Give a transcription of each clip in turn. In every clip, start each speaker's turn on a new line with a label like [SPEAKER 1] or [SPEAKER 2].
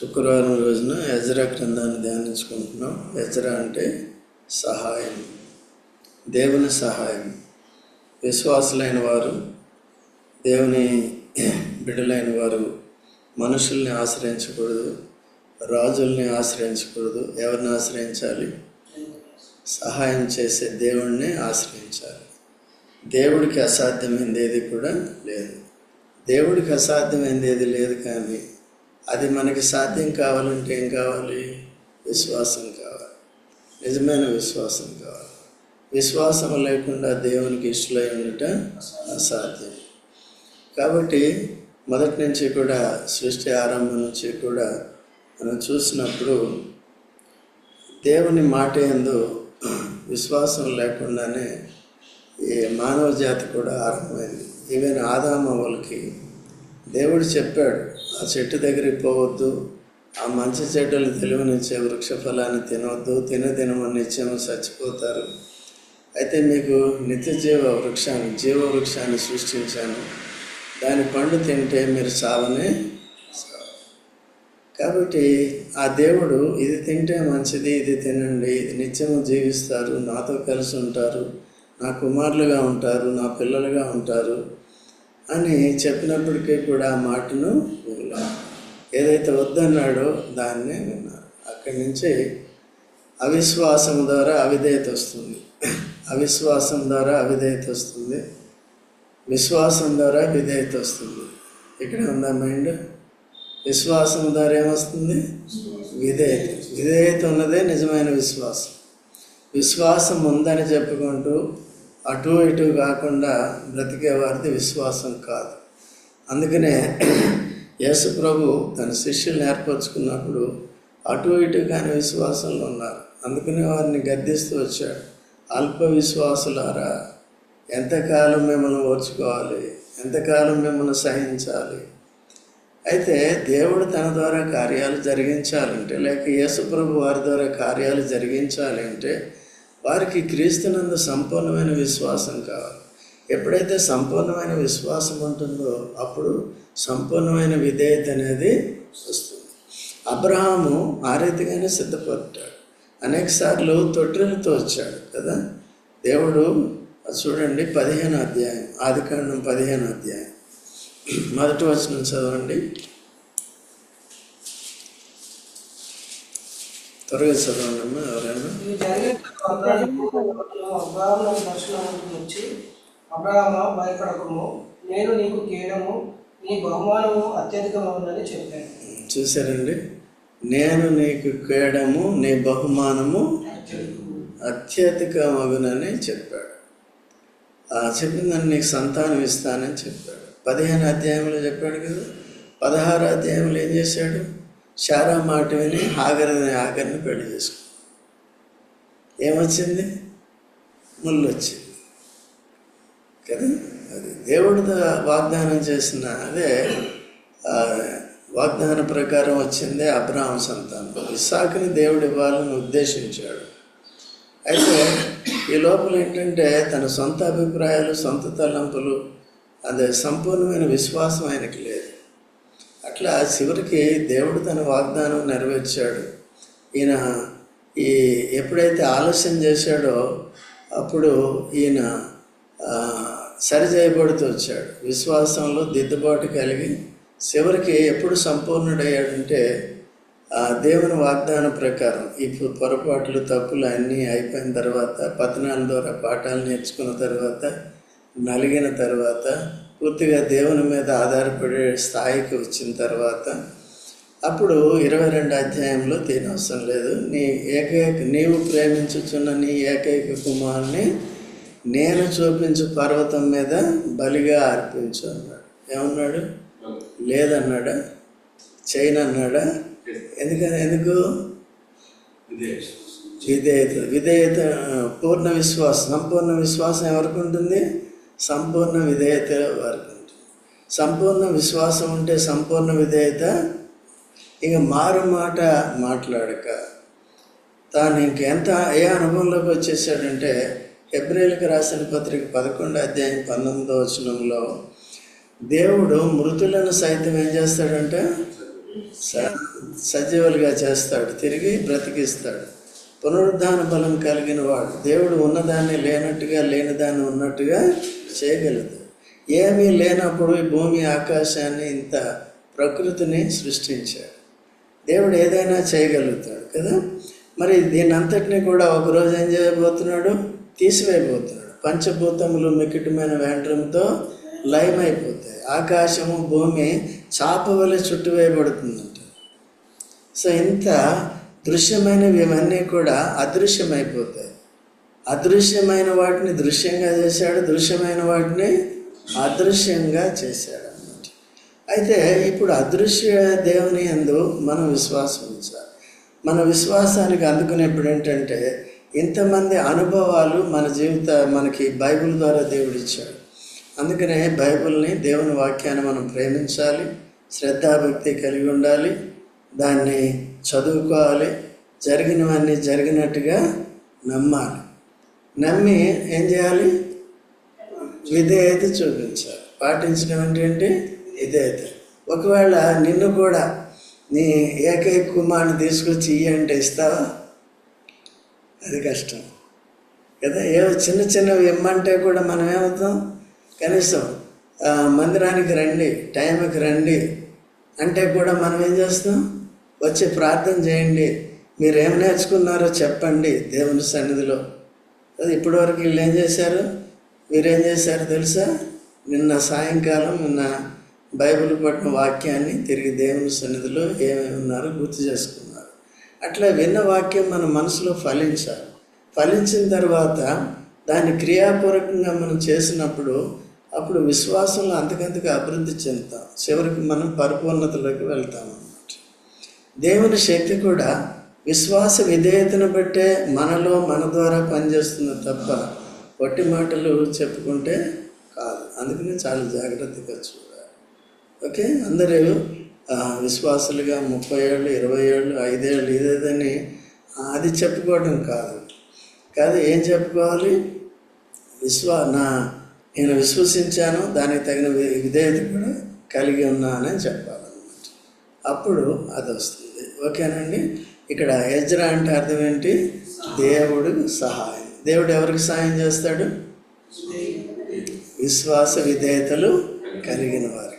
[SPEAKER 1] శుక్రవారం రోజున ఎజరా గ్రంథాన్ని ధ్యానించుకుంటున్నాం. ఎజరా అంటే సహాయం దేవుని సహాయం. విశ్వాసులైన వారు దేవుని బిడ్డలైన వారు మనుషుల్ని ఆశ్రయించకూడదు రాజుల్ని ఆశ్రయించకూడదు. ఎవరిని ఆశ్రయించాలి? సహాయం చేసే దేవుణ్ణి ఆశ్రయించాలి. దేవుడికి అసాధ్యమైంది ఏది కూడా లేదు. దేవుడికి అసాధ్యమైంది ఏది లేదు కానీ అది మనకి సాధ్యం కావాలంటే ఏం కావాలి? విశ్వాసం కావాలి. నిజమైన విశ్వాసం కావాలి. విశ్వాసం లేకుండా దేవునికి ఇష్టలై ఉండట అసాధ్యం. కాబట్టి మొదటి నుంచి కూడా సృష్టి ఆరంభం నుంచి కూడా మనం చూసినప్పుడు దేవుని మాట ఎందు విశ్వాసం లేకుండానే ఈ మానవ జాతి కూడా ఆరంభమైంది. ఈవెన్ ఆదామవులకి దేవుడు చెప్పాడు ఆ చెట్టు దగ్గరికి పోవద్దు. ఆ మంచి చెడ్డలు తెలివినిచ్చే వృక్ష ఫలాన్ని తినవద్దు తిన తినమని నిత్యము చచ్చిపోతారు. అయితే మీకు నిత్య జీవ వృక్షాన్ని జీవ వృక్షాన్ని సృష్టించాను. దాని పండు తింటే మీరు సావనే కాబట్టి ఆ దేవుడు ఇది తింటే మంచిది ఇది తినండి. ఇది నిత్యము జీవిస్తారు. నాతో కలిసి ఉంటారు. నా కుమారులుగా ఉంటారు. నా పిల్లలుగా ఉంటారు అని చెప్పినప్పటికీ కూడా ఆ మాటను ఏదైతే వద్దన్నాడో దాన్నే విన్నారు అక్కడి నుంచి అవిశ్వాసం ద్వారా అవిధేయత వస్తుంది. అవిశ్వాసం ద్వారా అవిధేయత వస్తుంది. విశ్వాసం ద్వారా విధేయత వస్తుంది. ఇక్కడ ఉందా మైండ్? విశ్వాసం ద్వారా ఏమొస్తుంది? విధేయత. విధేయత ఉన్నదే నిజమైన విశ్వాసం. విశ్వాసం ఉందని చెప్పుకుంటూ అటు ఇటు కాకుండా బ్రతికే వారిది విశ్వాసం కాదు. అందుకనే యేసుప్రభు తన శిష్యుల్ని ఏర్పరచుకున్నప్పుడు అటు ఇటు కాని విశ్వాసంలో ఉన్నారు. అందుకనే వారిని గద్దిస్తూ వచ్చాడు. అల్ప విశ్వాసులారా ఎంతకాలం మిమ్మల్ని ఓర్చుకోవాలి? ఎంతకాలం మిమ్మల్ని సహించాలి? అయితే దేవుడు తన ద్వారా కార్యాలు జరిగించాలంటే లేక యేసుప్రభు వారి ద్వారా కార్యాలు జరిగించాలంటే వారికి క్రీస్తునందు సంపూర్ణమైన విశ్వాసం కావాలి. ఎప్పుడైతే సంపూర్ణమైన విశ్వాసం ఉంటుందో అప్పుడు సంపూర్ణమైన విధేయత అనేది వస్తుంది. అబ్రహాము ఆ రీతిగానే సిద్ధపడ్డాడు. అనేక సార్లు తొట్టిలతో వచ్చాడు కదా. దేవుడు చూడండి పదిహేను అధ్యాయం ఆదికాండం పదిహేను అధ్యాయం. మొదటి వచనం చదవండి. త్వరగా చదవండి అమ్మా ఎవరైనా.
[SPEAKER 2] అబ్రహామా భయపడకము. నేను నీకు కేడము నీ బహుమానము అత్యధికమవునని చెప్పాను.
[SPEAKER 1] చూశారండి? నేను నీకు కేడము నీ బహుమానము అత్యధిక మగునని చెప్పాడు. ఆ చెప్పిందని నీకు సంతానం ఇస్తానని చెప్పాడు. పదిహేను అధ్యాయంలో చెప్పాడు కదా? పదహారు అధ్యాయంలో ఏం చేశాడు? శారా మాట విని ఆగరిని ఆగరిని పెళ్ళి చేసుకున్నాడు. ఏమొచ్చింది? ముళ్ళు వచ్చింది కదా? అది దేవుడు వాగ్దానం చేసిన అదే వాగ్దాన ప్రకారం వచ్చిందే అబ్రాహం సంతానం. ఇస్సాకుని దేవుడు ఇవ్వాలని ఉద్దేశించాడు. అయితే ఈ లోపల ఏంటంటే తన సొంత అభిప్రాయాలు సొంత తలంపులు అదే సంపూర్ణమైన విశ్వాసం ఆయనకి లేదు. అట్లా చివరికి దేవుడు తన వాగ్దానం నెరవేర్చాడు. ఈయన ఈ ఎప్పుడైతే ఆలస్యం చేశాడో అప్పుడు ఈయన సరిచేయబడుతూ సరి చేయబడుతూ వచ్చాడు. విశ్వాసంలో దిద్దుబాటు కలిగి చివరికి ఎప్పుడు సంపూర్ణుడయ్యాడంటే ఆ దేవుని వాగ్దానం ప్రకారం. ఇప్పుడు పొరపాట్లు తప్పులు అన్నీ అయిపోయిన తర్వాత పతనాల ద్వారా పాఠాలు నేర్చుకున్న తర్వాత నలిగిన తర్వాత పూర్తిగా దేవుని మీద ఆధారపడే స్థాయికి వచ్చిన తర్వాత అప్పుడు ఇరవై రెండు అధ్యాయంలో తినవసరం లేదు. నీ ఏకైక నీవు ప్రేమించుచున్న నీ ఏకైక కుమారుని నేను చూపించు పర్వతం మీద బలిగా అర్పించు అన్నాడు. ఏమన్నాడు? లేదన్నాడా? చైన్ అన్నాడా ఎందుకని ఎందుకు? విధేయత. విధేయత పూర్ణ విశ్వాసం. సంపూర్ణ విశ్వాసం ఎవరికి ఉంటుంది? సంపూర్ణ విధేయత వారికి ఉంటుంది. సంపూర్ణ విశ్వాసం ఉంటే సంపూర్ణ విధేయత? ఇక మారు మాట మాట్లాడక. తాను ఇంకెంత ఏ అనుభవంలోకి వచ్చేసాడంటే హెబ్రిల్కి రాసిన పత్రిక పదకొండు అధ్యాయం పంతొమ్మిదో వచనంలో దేవుడు మృతులను సైతం ఏం చేస్తాడంటే స- సజీవులుగా చేస్తాడు తిరిగి బ్రతికిస్తాడు. పునరుద్ధాన బలం కలిగిన వాడు. దేవుడు ఉన్నదాన్ని లేనట్టుగా లేనిదాన్ని ఉన్నట్టుగా చేయగలదు ఏమీ లేనప్పుడు ఈ భూమి ఆకాశాన్ని ఇంత ప్రకృతిని సృష్టించాడు. దేవుడు ఏదైనా చేయగలుగుతాడు కదా? మరి దీని అంతటినీ కూడా ఒకరోజు ఏం చేయబోతున్నాడు? తీసివేయబోతున్నాడు. పంచభూతములు మికిటమైన వేండ్రంతో లయమైపోతాయి. ఆకాశము భూమి చాప వలె చుట్టువేయబడుతుందంట. సో ఇంత దృశ్యమైనవి ఇవన్నీ కూడా అదృశ్యమైపోతాయి. అదృశ్యమైన వాటిని దృశ్యంగా చేశాడు దృశ్యమైన వాటిని అదృశ్యంగా చేశాడు అన్నమాట. అయితే ఇప్పుడు అదృశ్య దేవుని యందు మనం విశ్వాసం ఉంచాలి. మన విశ్వాసానికి అందుకునేప్పుడు ఏంటంటే ఇంతమంది అనుభవాలు మన జీవిత మనకి బైబిల్ ద్వారా దేవుడు ఇచ్చాడు అందుకనే బైబిల్ని దేవుని వాక్యాన్ని మనం ప్రేమించాలి శ్రద్ధాభక్తి కలిగి ఉండాలి దాన్ని చదువుకోవాలి జరిగినవన్నీ జరిగినట్టుగా నమ్మాలి. నమ్మి ఏం చేయాలి? విధేయత చూపించాలి. పాటించడం ఏంటంటే విధేయత. ఒకవేళ నిన్ను కూడా నీ ఏకైక కుమారుని తీసుకొచ్చి ఇయ్యంటే అంటే ఇస్తావా? అది కష్టం. కదా ఏవో చిన్న చిన్నవి ఇమ్మంటే కూడా మనం ఏమవుతాం? కనీసం మందిరానికి రండి టైంకి రండి అంటే కూడా మనం ఏం చేస్తాం వచ్చి ప్రార్థన చేయండి. మీరు ఏం నేర్చుకున్నారో చెప్పండి దేవుని సన్నిధిలో. అది ఇప్పటివరకు వీళ్ళు ఏం చేశారు? మీరేం చేశారు తెలుసా? నిన్న సాయంకాలం నిన్న బైబిల్ పట్టిన వాక్యాన్ని తిరిగి దేవుని సన్నిధిలో ఏమేమి ఉన్నారో గుర్తు చేసుకో అట్లా విన్న వాక్యం మన మనసులో ఫలించాలి. ఫలించిన తర్వాత దాన్ని క్రియాపూర్వకంగా మనం చేసినప్పుడు అప్పుడు విశ్వాసంలో అంతకంతకు అభివృద్ధి చెందుతాం. చివరికి మనం పరిపూర్ణతలోకి వెళ్తాం అన్నమాట. దేవుని శక్తి కూడా విశ్వాస విధేయతను బట్టే మనలో మన ద్వారా పనిచేస్తుంది తప్ప పొట్టి మాటలు చెప్పుకుంటే కాదు. అందుకని చాలా జాగ్రత్తగా చూడాలి. ఓకే? అందరూ విశ్వాసులుగా ముప్పై ఏళ్ళు ఇరవై ఏళ్ళు ఐదేళ్ళు ఇదేదని అది చెప్పుకోవడం కాదు. కాదు ఏం చెప్పుకోవాలి? విశ్వా నా నేను విశ్వసించాను దానికి తగిన వి- విధేయత కూడా కలిగి ఉన్నానని చెప్పాలన్నమాట. అప్పుడు అది వస్తుంది. ఓకేనండి? ఇక్కడ ఎజ్రా అంటే అర్థం ఏంటి? దేవుడు సహాయం. దేవుడు ఎవరికి సహాయం చేస్తాడు? విశ్వాస విధేయతలు కలిగిన వారు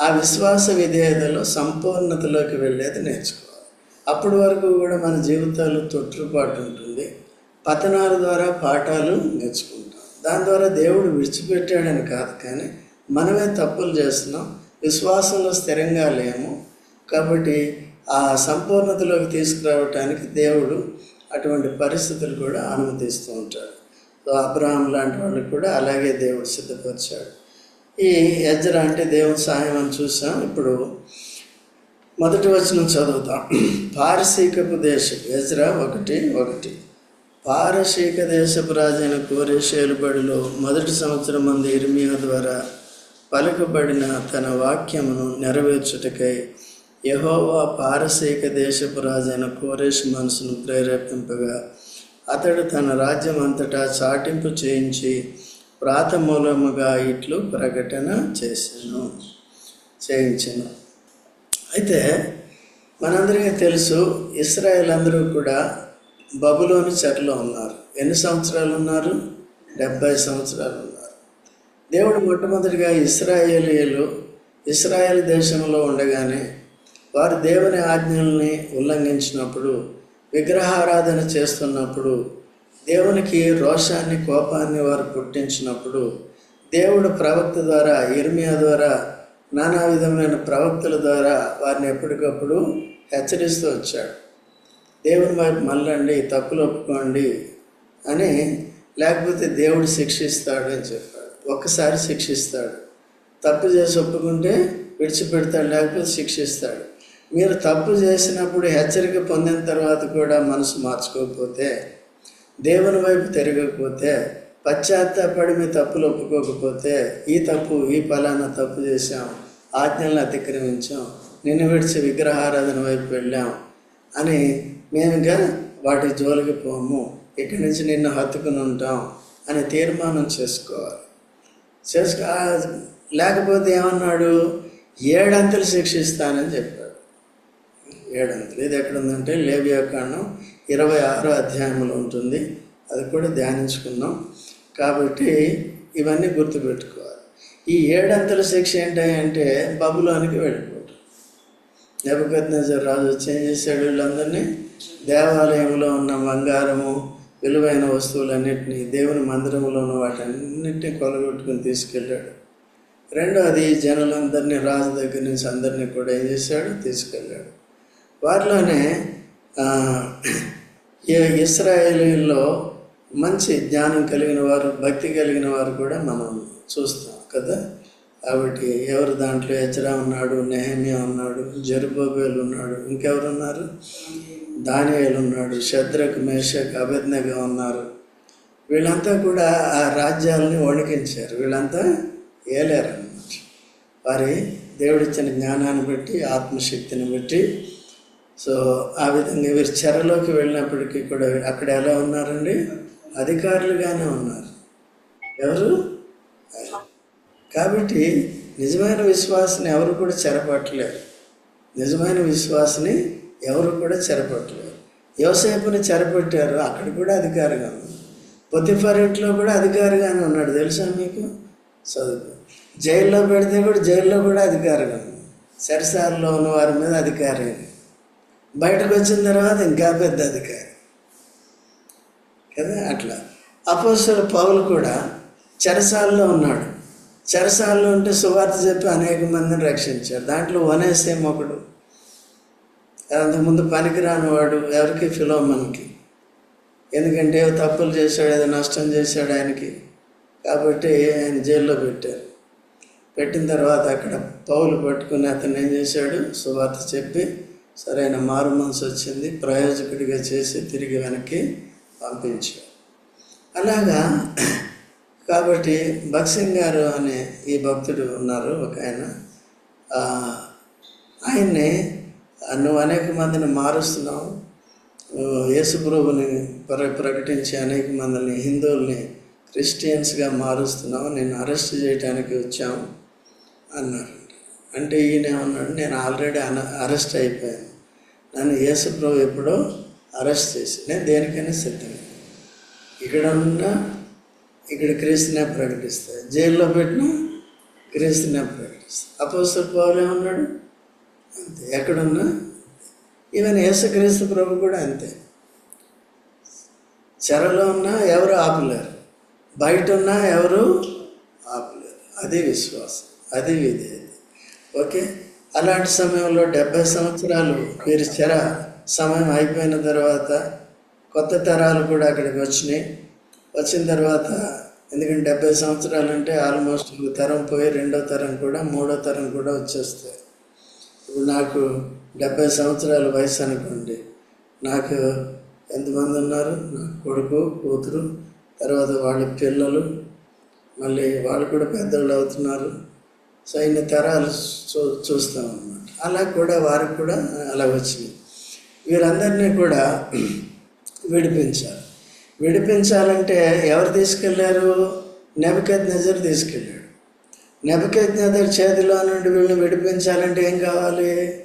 [SPEAKER 1] ఆ విశ్వాస విధేయతలో సంపూర్ణతలోకి వెళ్ళేది నేర్చుకోవాలి. అప్పటి వరకు కూడా మన జీవితాలు తొట్టుపాటు ఉంటుంది. పతనాల ద్వారా పాఠాలు నేర్చుకుంటాం. దాని ద్వారా దేవుడు విడిచిపెట్టాడని కాదు కానీ మనమే తప్పులు చేస్తున్నాం. విశ్వాసంలో స్థిరంగా లేము. కాబట్టి ఆ సంపూర్ణతలోకి తీసుకురావటానికి దేవుడు అటువంటి పరిస్థితులు కూడా అనుమతిస్తూ ఉంటాడు. సో అబ్రహాం లాంటి వాళ్ళకి కూడా అలాగే దేవుడు సిద్ధపరిచాడు. ఈ ఎజ్ర అంటే దేవుని సహాయం అని చూసాం. ఇప్పుడు మొదటి వచనం చదువుతాం. పారసీకపు దేశం ఎజ్ర ఒకటి ఒకటి. పారసీక దేశపు రాజైన కోరేషేలుబడిలో మొదటి సంవత్సరం మంది ఇర్మియా ద్వారా పలుకబడిన తన వాక్యమును నెరవేర్చుటకై యహోవా పారసీక దేశపు రాజైన కోరేష్ మనసును ప్రేరేపింపగా అతడు తన రాజ్యం అంతటా చాటింపు చేయించి ప్రాతమూలముగా ఇట్లు ప్రకటన చేశాను చేయించను. అయితే మనందరికీ తెలుసు ఇస్రాయేల్ అందరూ కూడా బబులోని చెరలో ఉన్నారు. ఎన్ని సంవత్సరాలు ఉన్నారు? డెబ్బై సంవత్సరాలు ఉన్నారు. దేవుడు మొట్టమొదటిగా ఇస్రాయేలీలు ఇస్రాయేల్ దేశంలో ఉండగానే వారు దేవుని ఆజ్ఞల్ని ఉల్లంఘించినప్పుడు విగ్రహారాధన చేస్తున్నప్పుడు దేవునికి రోషాన్ని కోపాన్ని వారు పుట్టించినప్పుడు దేవుడు ప్రవక్త ద్వారా ఇర్మియా ద్వారా నానా విధమైన ప్రవక్తల ద్వారా వారిని ఎప్పటికప్పుడు హెచ్చరిస్తూ వచ్చాడు. దేవుని వైపు మళ్ళండి తప్పులు ఒప్పుకోండి అని లేకపోతే దేవుడు శిక్షిస్తాడు అని చెప్పాడు. ఒక్కసారి శిక్షిస్తాడు. తప్పు చేసి ఒప్పుకుంటే విడిచిపెడతాడు లేకపోతే శిక్షిస్తాడు. మీరు తప్పు చేసినప్పుడు హెచ్చరిక పొందిన తర్వాత కూడా మనసు మార్చుకోకపోతే దేవుని వైపు తిరగకపోతే పశ్చాత్తాపడి మీ తప్పులు ఒప్పుకోకపోతే ఈ తప్పు ఈ ఫలానా తప్పు చేశాం ఆజ్ఞలను అతిక్రమించాం నిన్ను విడిచి విగ్రహారాధన వైపు వెళ్ళాం అని మేముగా వాటి జోలికి పోము. ఇక్కడి నుంచి నిన్ను హత్తుకుని ఉంటాం అని తీర్మానం చేసుకోవాలి. చేసుకో లేకపోతే ఏమన్నాడు? ఏడంతలు శిక్షిస్తానని చెప్పాడు. ఏడంతలు. ఇది ఎక్కడ ఉందంటే లేవియాకాండం ఇరవై ఆరో అధ్యాయంలో ఉంటుంది. అది కూడా ధ్యానించుకుందాం. కాబట్టి ఇవన్నీ గుర్తుపెట్టుకోవాలి. ఈ ఏడంతల శిక్ష ఏంటంటే బబులోనికి వెళ్ళిపోవటం. నెబద్నజర్ రాజు వచ్చి ఏం చేశాడు వీళ్ళందరినీ? దేవాలయంలో ఉన్న బంగారము విలువైన వస్తువులన్నింటినీ దేవుని మందిరంలో ఉన్న వాటన్నిటిని కొలగొట్టుకుని తీసుకెళ్ళాడు. రెండవది జనులందరినీ రాజు దగ్గర నుంచి అందరినీ కూడా ఏం చేశాడు? తీసుకెళ్ళాడు. వారిలోనే ఇస్రాయేలీల్లో మంచి జ్ఞానం కలిగిన వారు భక్తి కలిగిన వారు కూడా మనం చూస్తాం కదా. కాబట్టి ఎవరు దాంట్లో ఎజ్రా ఉన్నాడు నెహమియా ఉన్నాడు జరుబాబేలు ఉన్నాడు ఇంకెవరున్నారు? దానియాలు ఉన్నాడు శద్రకు మేషక్ అభిజ్ఞగా ఉన్నారు. వీళ్ళంతా కూడా ఆ రాజ్యాలని వణికించారు. వీళ్ళంతా ఏలేరన్నమాట. వారి దేవుడిచ్చిన జ్ఞానాన్ని బట్టి ఆత్మశక్తిని బట్టి సో ఆ విధంగా వీరు చెరలోకి వెళ్ళినప్పటికీ కూడా అక్కడ ఎలా ఉన్నారండి? అధికారులుగానే ఉన్నారు. ఎవరు? కాబట్టి నిజమైన విశ్వాసని ఎవరు కూడా చెరపట్టలేరు. నిజమైన విశ్వాసని ఎవరు కూడా చెరపట్టలేరు. యోసేపుని చెరపట్టారు అక్కడ కూడా అధికారిగా ఉంది పొత్తిఫర్ ఇంట్లో కూడా అధికారిగానే ఉన్నాడు తెలుసా మీకు? చదువు. జైల్లో పెడితే కూడా జైల్లో కూడా అధికారిగా ఉంది సరిసారిలో ఉన్న వారి మీద అధికారి బయటకు వచ్చిన తర్వాత ఇంకా పెద్ద అధికారి. కదా? అట్లా. అపోసల పౌలు కూడా చెరసాల్లో ఉన్నాడు. చెరసాల్లో ఉంటే సువార్త చెప్పి అనేక మందిని రక్షించాడు దాంట్లో వనేసేం ఒకడు. అంతకుముందు పనికిరాని వాడు ఎవరికి ఫిలోమన్కి ఎందుకంటే ఏవో తప్పులు చేశాడు ఏదో నష్టం చేశాడు ఆయనకి. కాబట్టి ఆయన జైల్లో పెట్టారు. పెట్టిన తర్వాత అక్కడ పౌలు పట్టుకుని అతను ఏం చేశాడు? సువార్త చెప్పి సరైన మారు మనసు వచ్చింది ప్రయోజకుడిగా చేసి తిరిగి వెనక్కి పంపించాడు అలాగా కాబట్టి భక్సింగ్ గారు అనే ఈ భక్తుడు ఉన్నారు ఒక ఆయన. ఆయన్ని నువ్వు అనేక మందిని మారుస్తున్నావు. యేసుప్రభుని ప్ర ప్రకటించి అనేక మందిని హిందువుల్ని క్రిస్టియన్స్గా మారుస్తున్నావు. నేను అరెస్ట్ చేయడానికి వచ్చాము అన్నారు. అంటే ఈయన ఏమన్నాడు నేను ఆల్రెడీ అన అరెస్ట్ అయిపోయాను. నన్ను యేసుప్రభు ఎప్పుడో అరెస్ట్ చేసి నేను దేనికైనా సిద్ధంగా ఇక్కడ ఉన్నా ఇక్కడ క్రీస్తునే ప్రకటిస్తాయి జైల్లో పెట్టినా క్రీస్తునే ప్రకటిస్తాను అపోస్తల పౌలు ఏమన్నాడు? అంతే. ఎక్కడున్నా? ఈవెన్ యేసుక్రీస్తు ప్రభు కూడా అంతే. చెరలో ఉన్నా ఎవరు ఆపలేరు. బయట ఉన్నా ఎవరు ఆపలేరు. అది విశ్వాసం. అది విధేయత. ఓకే? అలాంటి సమయంలో డెబ్బై సంవత్సరాలు వీరి చెర సమయం అయిపోయిన తర్వాత కొత్త తరాలు కూడా అక్కడికి వచ్చినాయి. వచ్చిన తర్వాత ఎందుకంటే డెబ్బై సంవత్సరాలు అంటే ఆల్మోస్ట్ ఒక తరం పోయి రెండో తరం కూడా మూడో తరం కూడా వచ్చేస్తాయి. ఇప్పుడు నాకు డెబ్బై సంవత్సరాల వయసు అనుకోండి. నాకు ఎంతమంది ఉన్నారు? నా కొడుకు కూతురు తర్వాత వాళ్ళ పిల్లలు మళ్ళీ వాళ్ళు కూడా పెద్దోళ్ళు అవుతున్నారు. సో ఇన్ని తరాలు చూ చూస్తాం అన్నమాట. అలా కూడా వారికి కూడా అలా వచ్చింది. వీరందరినీ కూడా విడిపించాలి. విడిపించాలంటే ఎవరు తీసుకెళ్ళారు నెబద్ నజర్ తీసుకెళ్ళాడు. నెబద్ నజర్ చేతిలో నుండి వీళ్ళని విడిపించాలంటే ఏం కావాలి?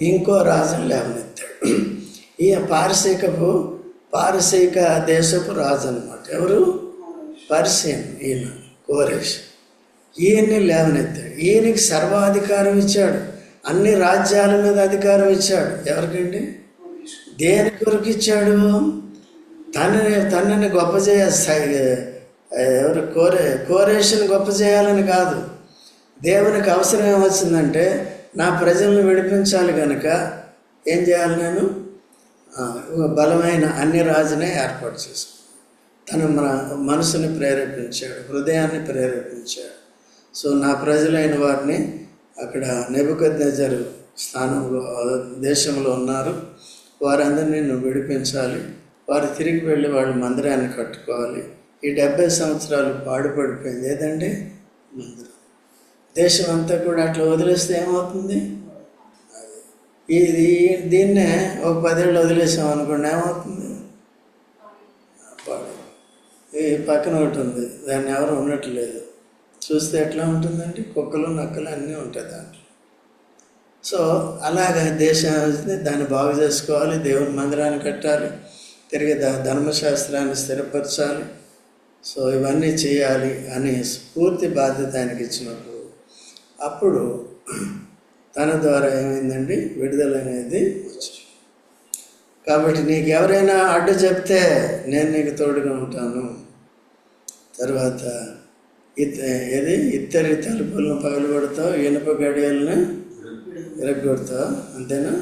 [SPEAKER 1] ఇంకో రాజుని లేవనెత్తాడు. ఈ పారసీకపు పారసీక దేశపు రాజు అనమాట ఎవరు? పర్షియన్ ఈయన కోరేష్. ఈయన్ని లేవనెత్తాడు ఈయనకి సర్వాధికారం ఇచ్చాడు. అన్ని రాజ్యాల మీద అధికారం ఇచ్చాడు. ఎవరికండి? దేని కొరకు ఇచ్చాడు? తనని తనని గొప్ప చేయ ఎవరు? కోరే కోరేషన్ గొప్ప చేయాలని కాదు. దేవునికి అవసరం ఏమొచ్చిందంటే నా ప్రజలను విడిపించాలి కనుక ఏం చేయాలి నేను? బలమైన అన్ని రాజునే ఏర్పాటు చేసుకున్నాను. తన మన మనసుని ప్రేరేపించాడు. హృదయాన్ని ప్రేరేపించాడు. సో నా ప్రజలైన వారిని అక్కడ నెబుకద్నెజరు స్థానంలో దేశంలో ఉన్నారు. వారందరినీ నువ్వు విడిపించాలి. వారు తిరిగి వెళ్ళి వాళ్ళ మందిరాన్ని కట్టుకోవాలి. ఈ డెబ్బై సంవత్సరాలు పాడుపడిపోయింది. ఏదండి? మందిరం. దేశం అంతా కూడా అట్లా వదిలేస్తే ఏమవుతుంది? ఇది దీన్నే ఒక పదేళ్ళు వదిలేసాం అనుకోండి ఏమవుతుంది? పాడు. ఈ పక్కన ఒకటి ఉంది. దాన్ని ఎవరు ఉండట్లేదు. చూస్తే ఎట్లా ఉంటుందండి? కుక్కలు నక్కలు అన్నీ ఉంటాయి దాంట్లో. సో అలాగ దేశాన్ని దాన్ని బాగు చేసుకోవాలి దేవుని మందిరాన్ని కట్టాలి తిరిగి ధర్మశాస్త్రాన్ని స్థిరపరచాలి. సో ఇవన్నీ చేయాలి అని స్ఫూర్తి బాధ్యత ఆయనకి ఇచ్చినప్పుడు అప్పుడు తన ద్వారా ఏమైందండి? విడుదల అనేది వచ్చింది. కాబట్టి నీకు ఎవరైనా అడ్డు చెప్తే నేను నీకు తోడుగా ఉంటాను. తర్వాత ఇది ఏది? ఇత్తడి తలుపులను పగలగొడతావు ఇనుప గడియలను ఇరగొడతావు అంతేనా?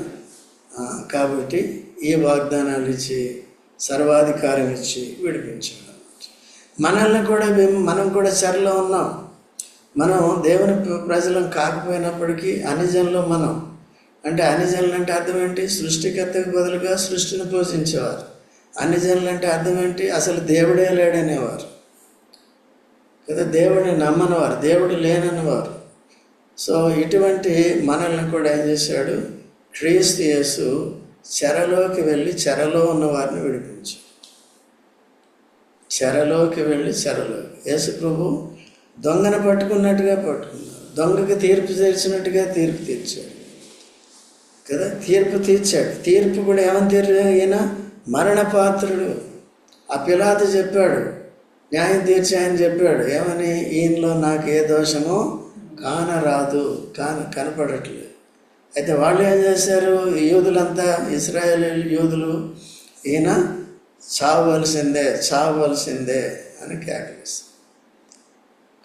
[SPEAKER 1] కాబట్టి ఈ వాగ్దానాలు ఇచ్చి సర్వాధికారం ఇచ్చి విడిపించాడు మనల్ని కూడా మేము మనం కూడా చెరలో ఉన్నాం. మనం దేవుని ప్రజలం కాకపోయినప్పటికీ అనిజంలో మనం. అంటే అనిజనులు అంటే అర్థం ఏంటి? సృష్టికర్తకు బదులుగా సృష్టిని పోషించేవారు. అనిజనులు అంటే అర్థం ఏంటి? అసలు దేవుడే లేడనేవారు. కదా దేవుడిని నమ్మనివారు దేవుడు లేననివారు సో ఇటువంటి మనల్ని కూడా ఏం చేశాడు? క్రీస్తు యేసు చెరలోకి వెళ్ళి చెరలో ఉన్న వారిని విడిపించాడు. చెరలోకి వెళ్ళి చెరలో. యేసు ప్రభు దొంగను పట్టుకున్నట్టుగా పట్టుకున్నాడు. దొంగకి తీర్పు తీర్చినట్టుగా తీర్పు తీర్చాడు. కదా తీర్పు తీర్చాడు. తీర్పు కూడా ఏమని తీర్పు ఈయన మరణ పాత్రుడు ఆ పిలాత చెప్పాడు న్యాయం తీర్చి ఆయన చెప్పాడు. ఏమని? ఈయనలో నాకు ఏ దోషమో కానరాదు కాన కనపడట్లేదు. అయితే వాళ్ళు ఏం చేశారు? యూదులంతా ఇస్రాయేల్ యూదులు ఈయన చావవలసిందే చావవలసిందే అని కేకలేస్తారు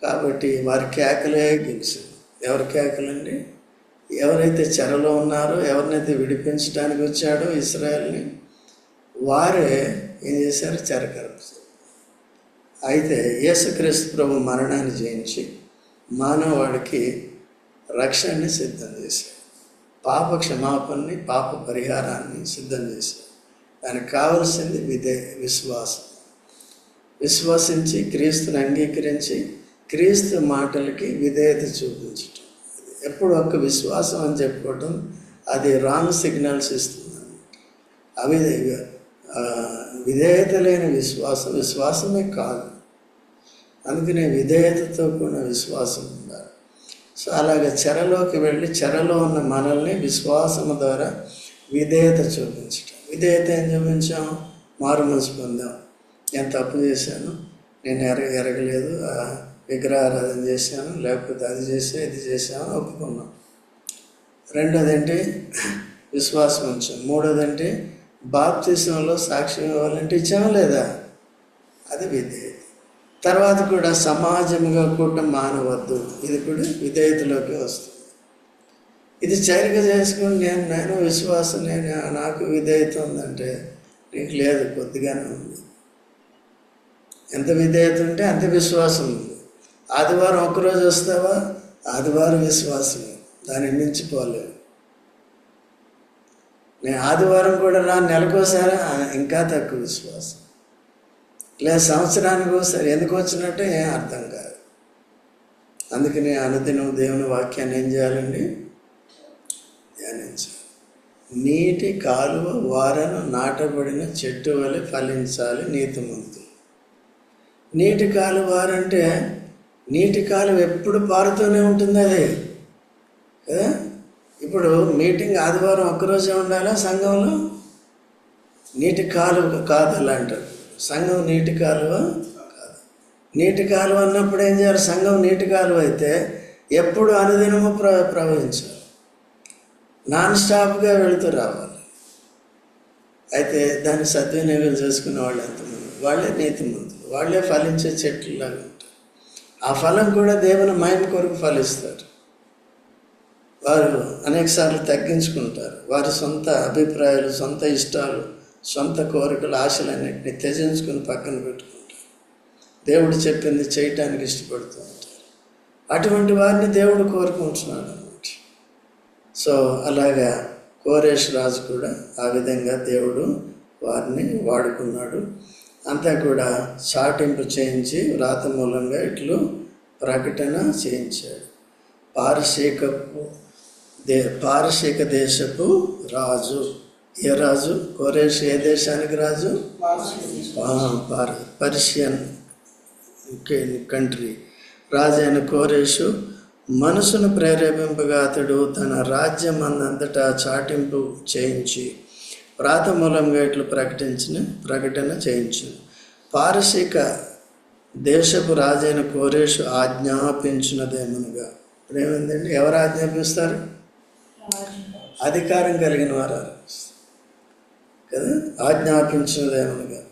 [SPEAKER 1] కాబట్టి వారి కేకలే గెలిచింది ఎవరి కేకలండి? ఎవరైతే చెరలో ఉన్నారో ఎవరినైతే విడిపించడానికి వచ్చాడో ఇస్రాయల్ని వారే ఏం చేశారు? చెరకర అయితే యేసుక్రీస్తు ప్రభు మరణాన్ని జయించి మానవాడికి రక్షణని సిద్ధం చేశాడు. పాప క్షమాపణని పాప పరిహారాన్ని సిద్ధం చేశాడు. దానికి కావలసింది విధే విశ్వాసం. విశ్వసించి క్రీస్తుని అంగీకరించి క్రీస్తు మాటలకి విధేయత చూపించటం. ఎప్పుడు ఒక్క విశ్వాసం అని చెప్పుకోవటం అది రాంగ్ సిగ్నల్స్ ఇస్తుంది అవి విధేయత లేని విశ్వాసం విశ్వాసమే కాదు. అందుకనే విధేయతతో కూడిన విశ్వాసం ఉండాలి. సో అలాగే చెరలోకి వెళ్ళి చెరలో ఉన్న మనల్ని విశ్వాసము ద్వారా విధేయత చూపించటం. విధేయత ఏం చూపించాం? మారు మనసు పొందాం నేను తప్పు చేశాను నేను ఎర ఎరగలేదు ఆ విగ్రహారాధన చేశాను లేకపోతే అది చేసా ఇది చేశాను ఒప్పుకున్నాం. రెండోదేంటి విశ్వాసం ఉంచాం. మూడోది ఏంటి బాప్తిసంలో సాక్ష్యం ఇవ్వాలంటే ఇచ్చామా లేదా అది విధేయత తర్వాత కూడా సమాజముగా కూడా మానవద్దు. ఇది కూడా విధేయతలోకి వస్తుంది. ఇది చేరిక చేసుకుని నేను నేను విశ్వాసం నేను నాకు విధేయత ఉందంటే నీకు లేదు కొద్దిగానే ఉంది. ఎంత విధేయత ఉంటే అంత విశ్వాసం ఉంది. ఆదివారం ఒక్కరోజు వస్తావా? ఆదివారం విశ్వాసమే. దాన్ని మించిపోలేవు. నేను ఆదివారం కూడా రా నెలకోసారి ఇంకా తక్కువ విశ్వాసం. లేదా సంవత్సరానికి ఒకసారి ఎందుకు వచ్చినట్టే ఏం అర్థం కాదు. అందుకని అనుదినం దేవుని వాక్యాన్ని ఏం చేయాలండి? ధ్యానించాలి. నీటి కాలువ వారను నాటబడిన చెట్టు వలె ఫలించాలి నీతి ముందు నీటి కాలువ వారంటే నీటి కాలువ ఎప్పుడు పారుతూనే ఉంటుంది అది కదా? ఇప్పుడు మీటింగ్ ఆదివారం ఒక్కరోజే ఉండాలా సంఘంలో? నీటి కాలువ కాదు అలా అంటారు. సంఘం నీటి కాలువ కాదు. నీటి కాలువ అన్నప్పుడు ఏం చేయాలి? సంఘం నీటి కాలువ అయితే ఎప్పుడు అనుదినము ప్ర ప్రవహించాలి. నాన్ స్టాప్గా వెళుతూ రావాలి. అయితే దాన్ని సద్వినియోగం చేసుకునే వాళ్ళు ఎంతమంది? వాళ్ళే నీతి ముందు వాళ్ళే ఫలించే చెట్లులాగా ఉంటారు. ఆ ఫలం కూడా దేవుని మహిమ కొరకు ఫలిస్తారు. వారు అనేకసార్లు తగ్గించుకుంటారు. వారి సొంత అభిప్రాయాలు సొంత ఇష్టాలు సొంత కోరికలు ఆశలన్నింటినీ త్యజించుకుని పక్కన పెట్టుకుంటారు. దేవుడు చెప్పింది చేయటానికి ఇష్టపడుతూ ఉంటారు. అటువంటి వారిని దేవుడు కోరుకుంటున్నాడు అన్నమాట. సో అలాగా కోరేష్ రాజు కూడా ఆ విధంగా దేవుడు వారిని వాడుకున్నాడు. అంతా కూడా చాటింపు చేయించి వ్రాత మూలంగా ఇట్లు ప్రకటన చేయించాడు. పారసీకపు దే పారసీక దేశపు రాజు. ఏ రాజు? కోరేష్ ఏ దేశానికి రాజు? Persian country. రాజైన కోరేషు మనసును ప్రేరేపింపగా అతడు తన రాజ్యం అందంతటా చాటింపు చేయించి ప్రాతమూలంగా ఇట్లు ప్రకటించిన ప్రకటన చేయించు పారసీక దేశపు రాజైన కోరేషు ఆజ్ఞాపించినదేమనగా. ఇప్పుడు ఏమైందండి? ఎవరు ఆజ్ఞాపిస్తారు? అధికారం కలిగిన వారు కదా? ఆజ్ఞాపించినదేమనగా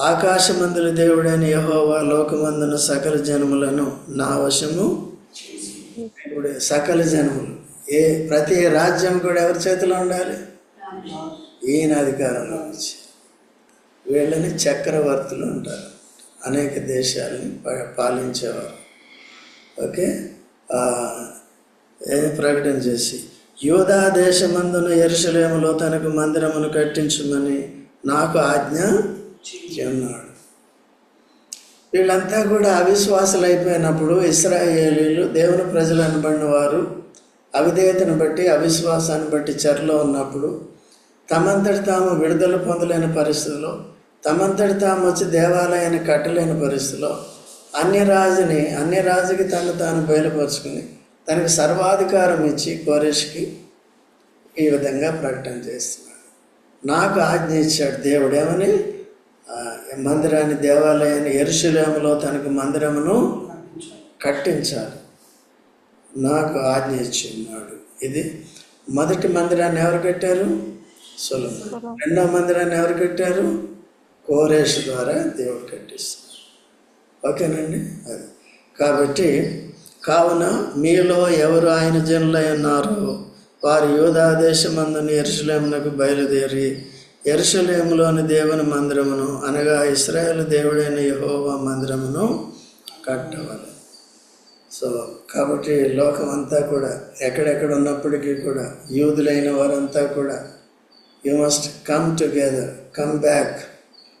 [SPEAKER 1] ఆకాశమందుల దేవుడైన యహోవా లోకమందున సకల జనములను నా వశము ఇప్పుడు సకల జనములు. ఏ ప్రతి రాజ్యం కూడా ఎవరి చేతిలో ఉండాలి? ఈయన అధికారంలో వచ్చి వీళ్ళని చక్రవర్తులు ఉంటారు అనేక దేశాలని ప- పాలించేవారు. ఓకే? ప్రకటన చేసి యూదా దేశమందున ఎరుసలేములో తనకు మందిరమును కట్టించమని నాకు ఆజ్ఞ ఉన్నాడు వీళ్ళంతా కూడా అవిశ్వాసులు అయిపోయినప్పుడు ఇస్రాయేలీలు దేవుని ప్రజలు అనబడిన వారు అవిధేయతను బట్టి అవిశ్వాసాన్ని బట్టి చెరలో ఉన్నప్పుడు తమంతటి తాము విడుదల పొందలేని పరిస్థితిలో తమంతటి తాము వచ్చి దేవాలయాన్ని కట్టలేని పరిస్థితిలో అన్యరాజుని అన్యరాజుకి తను తాను బయలుపరుచుకుని తనకి సర్వాధికారం ఇచ్చి కోరేష్కి ఈ విధంగా ప్రకటన చేస్తున్నాడు. నాకు ఆజ్ఞ ఇచ్చాడు దేవుడు. ఏమని? ఆ, మందిరాన్ని దేవాలయాన్ని ఎరుశలేములో తనకు మందిరమును కట్టించాలి. నాకు ఆజ్ఞ ఇచ్చి ఉన్నాడు ఇది మొదటి మందిరాన్ని ఎవరు కట్టారు? సొలొమోను. రెండో మందిరాన్ని ఎవరు కట్టారు? కోరేష్ ద్వారా దేవుడు కట్టిస్తారు ఓకేనండి? అది. కాబట్టి కావున మీలో ఎవరు ఆయన జనులై ఉన్నారో వారు యూదా దేశమందుని ఎరుసలేమునకు బయలుదేరి ఎరుసలేములోని దేవుని మందిరమును అనగా ఇస్రాయేల్ దేవుడైన యహోవా మందిరమును కట్టవాలి. సో కాబట్టి లోకం అంతా కూడా ఎక్కడెక్కడ ఉన్నప్పటికీ కూడా యూదులైన వారంతా కూడా you must come together come back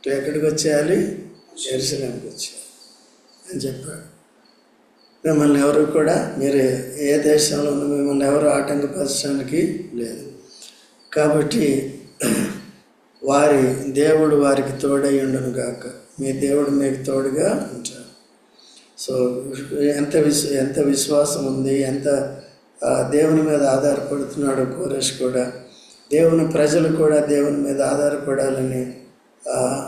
[SPEAKER 1] to ఎక్కడికి వచ్చేయాలి ఎరుసలేంకి వచ్చేయాలి అని చెప్పాడు. మిమ్మల్ని ఎవరు కూడా మీరు ఏ దేశంలో మిమ్మల్ని ఎవరు ఆటంకపరచడానికి లేదు. కాబట్టి వారి దేవుడు వారికి తోడై ఉండను గాక. మీ దేవుడు మీకు తోడుగా ఉంటాడు సో ఎంత విశ్ ఎంత విశ్వాసం ఉంది ఎంత దేవుని మీద ఆధారపడుతున్నాడు కోరేష్ కూడా దేవుని ప్రజలు కూడా దేవుని మీద ఆధారపడాలని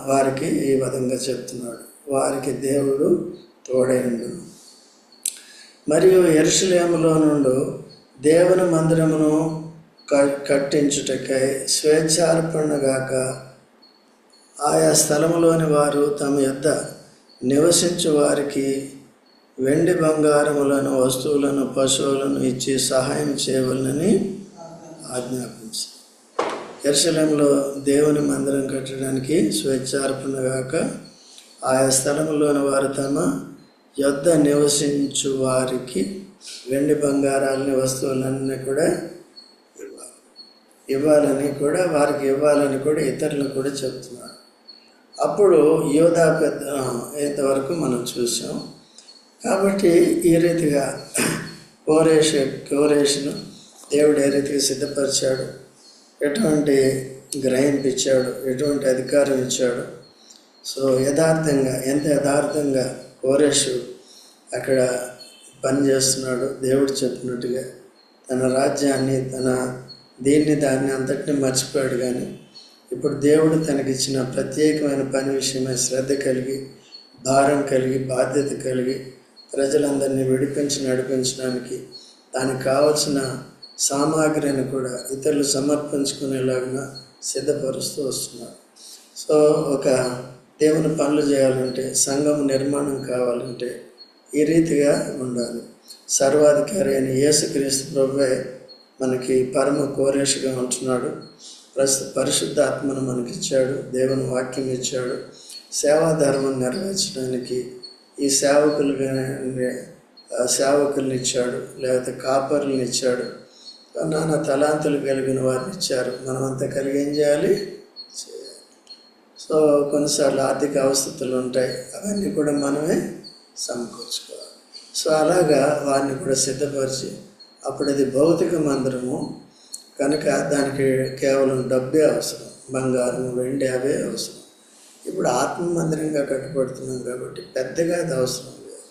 [SPEAKER 1] వారికి ఈ విధంగా చెప్తున్నాడు. వారికి దేవుడు తోడైండు మరియు ఎరుషులేములో నుండి దేవుని మందిరమును క- కట్టించుటకై స్వేచ్ఛార్పణగాక ఆయా స్థలములోని వారు తమ యొద్ద నివసించు వారికి వెండి బంగారములను వస్తువులను పశువులను ఇచ్చి సహాయం చేయవలనని ఆజ్ఞాపించింది ఎరుసలేంలో దేవుని మందిరం కట్టడానికి స్వేచ్ఛార్పణగాక ఆయా స్థలంలోని వారు తమ యొద్ద నివసించు వారికి వెండి బంగారాలని వస్తువులన్నీ కూడా ఇవ్వాలి ఇవ్వాలని కూడా వారికి ఇవ్వాలని కూడా ఇతరులకు కూడా చెప్తున్నారు. అప్పుడు యోధా పెద్ద ఇంతవరకు మనం చూసాం. కాబట్టి ఈ రీతిగా కోరేష్ కోరేష్ను దేవుడు ఏ రీతిగా సిద్ధపరిచాడు? ఎటువంటి గ్రహింపు ఇచ్చాడు? ఎటువంటి అధికారం ఇచ్చాడు? సో యథార్థంగా ఎంత యథార్థంగా కోరేషు అక్కడ పని చేస్తున్నాడు దేవుడు చెప్పినట్టుగా తన రాజ్యాన్ని తన దీన్ని దాన్ని అంతటిని మర్చిపోయాడు కానీ ఇప్పుడు దేవుడు తనకిచ్చిన ప్రత్యేకమైన పని విషయమై శ్రద్ధ కలిగి భారం కలిగి బాధ్యత కలిగి ప్రజలందరినీ విడిపించి నడిపించడానికి దానికి కావలసిన సామాగ్రిని కూడా ఇతరులు సమర్పించుకునేలాగా సిద్ధపరుస్తూ వస్తున్నారు. సో ఒక దేవుని పనులు చేయాలంటే సంఘం నిర్మాణం కావాలంటే ఈ రీతిగా ఉండాలి. సర్వాధికారి అయిన యేసుక్రీస్తు ప్రభువే మనకి పరమ కోరేషుగా ఉంటున్నాడు. ప్రస్తు మనకి మనకిచ్చాడు దేవుని వాక్యం ఇచ్చాడు. సేవా ధర్మం నెరవేర్చడానికి ఈ సేవకులుగా సేవకుల్ని ఇచ్చాడు లేకపోతే కాపర్లను ఇచ్చాడు. నానా తలాంతులు కలిగిన వారిని ఇచ్చారు. మనమంతా కలిగి ఏం చేయాలి? సో కొన్నిసార్లు ఆర్థిక అవస్థలు ఉంటాయి అవన్నీ కూడా మనమే సమకూర్చుకోవాలి. సో అలాగా వారిని కూడా సిద్ధపరిచి అప్పుడు అది భౌతిక మందిరము కనుక దానికి కేవలం డబ్బే అవసరం బంగారం వెండి అవే అవసరం. ఇప్పుడు ఆత్మ మందిరంగా కట్టుబడుతున్నాం కాబట్టి పెద్దగా అది అవసరం లేదు.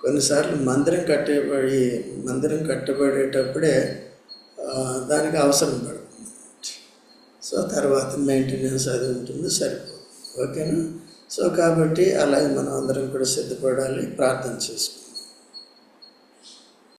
[SPEAKER 1] కొన్నిసార్లు మందిరం కట్టబడి మందిరం కట్టబడేటప్పుడే దానికి అవసరం పడుతుంది. సో తర్వాత మెయింటెనెన్స్ అది ఉంటుంది సరిపోతుంది. ఓకేనా? సో కాబట్టి అలాగే మనం అందరం కూడా సిద్ధపడాలి ప్రార్థన చేసుకుందాం.